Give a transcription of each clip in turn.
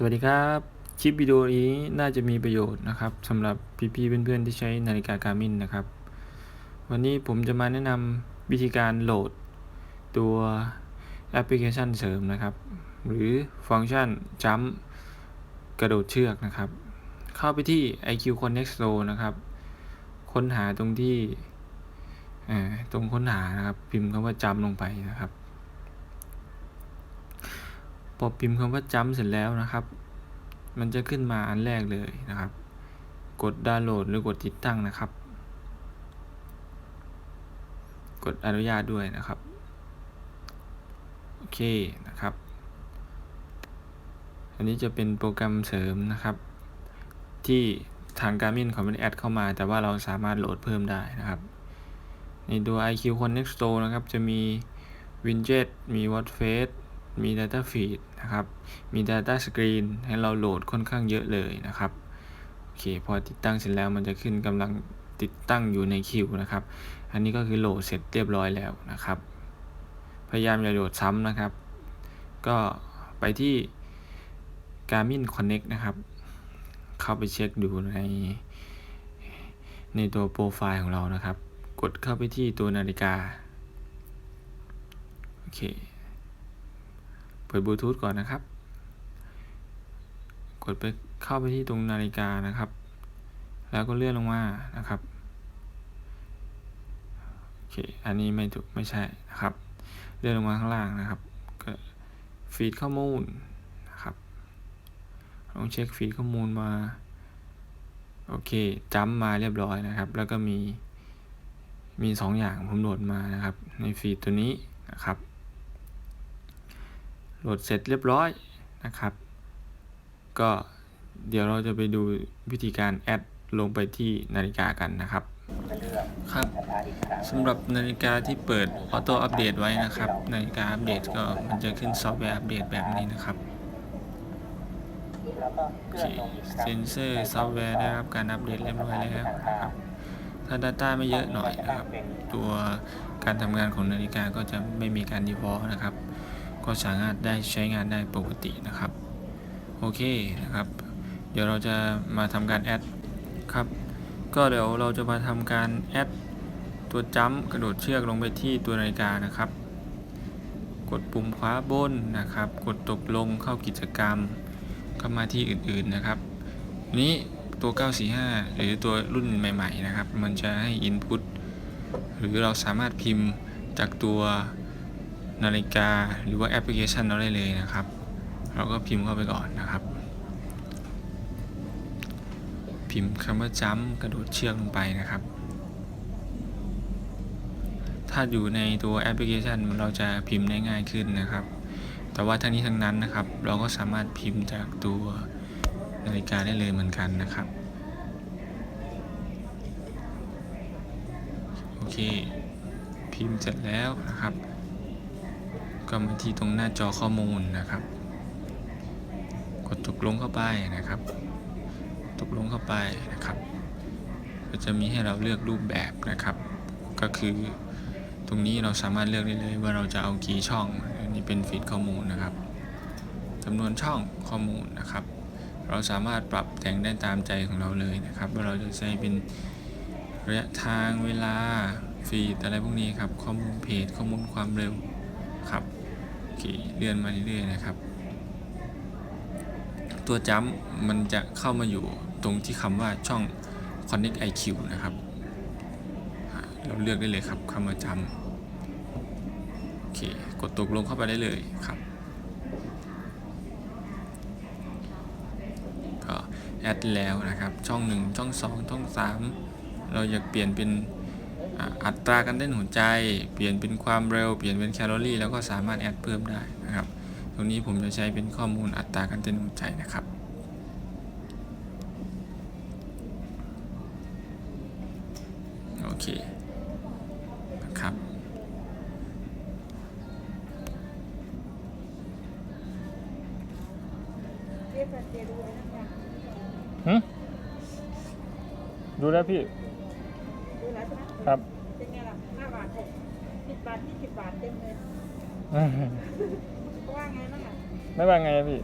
สวัสดีครับ คลิปวิดีโอนี้น่าจะมีประโยชน์นะครับสำหรับพี่ๆเพื่อนๆที่ใช้นาฬิกาการ์มินนะครับ วันนี้ผมจะมาแนะนำวิธีการโหลด ตัวแอปพลิเคชันเสริมนะครับ หรือฟังก์ชันจัมกระโดดเชือกนะครับ เข้าไปที่ iQ Connect Store นะครับ ค้นหาตรงที่ตรงค้นหานะครับ พิมพ์คำว่าจัมลงไปนะครับ พอพิมพ์คำว่าจัมเสร็จแล้วนะครับ มันจะขึ้นมาอันแรกเลยนะครับ กดดาวน์โหลดหรือกดติดตั้งนะครับ กดอนุญาตด้วยนะครับ โอเคนะครับ อันนี้จะเป็นโปรแกรมเสริมนะครับ ที่ทางการมินเขาไม่ได้แอดเข้ามา แต่ว่าเราสามารถโหลดเพิ่มได้นะครับในตัว iQ Connect Store นะครับ จะมี Widget มี Watch Face มี Data Feed นะครับ มี Data Screen ให้เราโหลดค่อนข้างเยอะเลยนะครับ โอเค พอติดตั้งเสร็จแล้วมันจะขึ้นกำลังติดตั้งอยู่ในคิวนะครับ อันนี้ก็คือโหลดเสร็จเรียบร้อยแล้วนะครับ พยายามอย่าโหลดซ้ำนะครับ ก็ไปที่ Garmin Connect นะครับ เข้าไปเช็คดูในในตัวโปรไฟล์ของเรานะครับ กดเข้าไปที่ตัวนาฬิกา โอเค เปิดบลูทูธก่อนนะครับ กดไปเข้าไปที่ตรงนาฬิกานะครับ แล้วก็เลื่อนลงมานะครับโอเคอันนี้ไม่ถูกไม่ใช่นะครับ เลื่อนลงมาข้างล่างนะครับก็ฟีดข้อมูลนะครับลองเช็คฟีดข้อมูลมาโอเคจัมมาเรียบร้อยนะครับ แล้วก็มีมีสองอย่างผมโหลดมานะครับ ในฟีดตัวนี้นะครับ โหลดเสร็จเรียบร้อยนะครับ ก็เดี๋ยวเราจะไปดูวิธีการแอดลงไปที่นาฬิกากันนะครับ ครับสำหรับนาฬิกาที่เปิดออโต้อัปเดตไว้นะครับ นาฬิกาอัปเดตก็มันจะขึ้นซอฟต์แวร์อัปเดตแบบนี้นะครับเคเซนเซอร์ซอฟต์แวร์ได้รับการอัปเดตเรียบร้อยแล้วนะครับถ้า Data ไม่เยอะหน่อยนะครับ ตัวการทำงานของนาฬิกาก็จะไม่มีการ default นะครับ ก็สามารถได้ใช้งานได้ปกตินะครับ โอเคนะครับ เดี๋ยวเราจะมาทำการแอดครับ ก็เดี๋ยวเราจะมาทำการแอดตัวจัมป์กระโดดเชือกลงไปที่ตัวนาฬิกานะครับ กดปุ่มขวาบนนะครับ กดตกลงเข้ากิจกรรมเข้ามาที่อื่นๆนะครับ นี้ตัว 945 หรือตัวรุ่นใหม่ ๆ นะครับ มันจะให้ Input หรือเราสามารถพิมพ์จากตัว นาฬิกาหรือว่าแอปพลิเคชันเราได้เลยนะครับ เราก็พิมพ์เข้าไปก่อนนะครับ พิมพ์คำว่าจัมกระโดดเชือกลงไปนะครับ ถ้าอยู่ในตัวแอปพลิเคชันเราจะพิมพ์ได้ง่ายขึ้นนะครับ แต่ว่าทั้งนี้ทั้งนั้นนะครับ เราก็สามารถพิมพ์จากตัวนาฬิกาได้เลยเหมือนกันนะครับโอเค พิมพ์เสร็จแล้วนะครับ ก็มาที่ตรงหน้าจอข้อมูลนะครับ กดตกลงเข้าไปนะครับ ตกลงเข้าไปนะครับ ก็จะมีให้เราเลือกรูปแบบนะครับ ก็คือตรงนี้เราสามารถเลือกได้เลยว่าเราจะเอากี่ช่อง อันนี้เป็นฟีดข้อมูลนะครับจำนวนช่องข้อมูลนะครับ เราสามารถปรับแต่งได้ตามใจของเราเลยนะครับ ว่าเราจะใช้เป็นระยะทางเวลาฟีดอะไรพวกนี้ครับ ข้อมูลเพจข้อมูลความเร็วครับ เคเลื่อนมาเรื่อยๆนะครับ ตัวจัมมันจะเข้ามาอยู่ตรงที่คำว่าช่อง Connect IQ นะครับ เราเลือกได้เลยครับคำว่าจัมโอเคกดตกลงเข้าไปได้เลยครับก็แอดแล้วนะครับ ช่อง 1 ช่อง 2 ช่อง 3 เราอยากเปลี่ยนเป็น อ่าอัตราการเต้นหัวใจ เปลี่ยนเป็นความเร็ว เปลี่ยนเป็นแคลอรี่ แล้วก็สามารถแอดเพิ่มได้นะครับ ตรงนี้ผมจะใช้เป็นข้อมูลอัตราการเต้นหัวใจนะครับโอเคนะครับเรียกแต่เจดูไว้นั่นยังหืดูแล้วพี่ ครับเป็นไงล่ะห้าบาทหกสิบบาทยี่สิบบาทเต็มเลยเพราะว่าไงนั่นแหละไม่ว่าไงพี่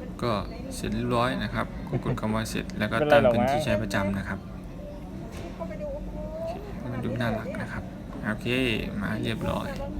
มันก็เสร็จเรียบร้อยนะครับกดคำว่าเสร็จแล้วก็ตั้งเป็นที่ใช้ประจำนะครับเข้าไปดูมันดูน่ารักนะครับ โอเค มาเรียบร้อยแล้ว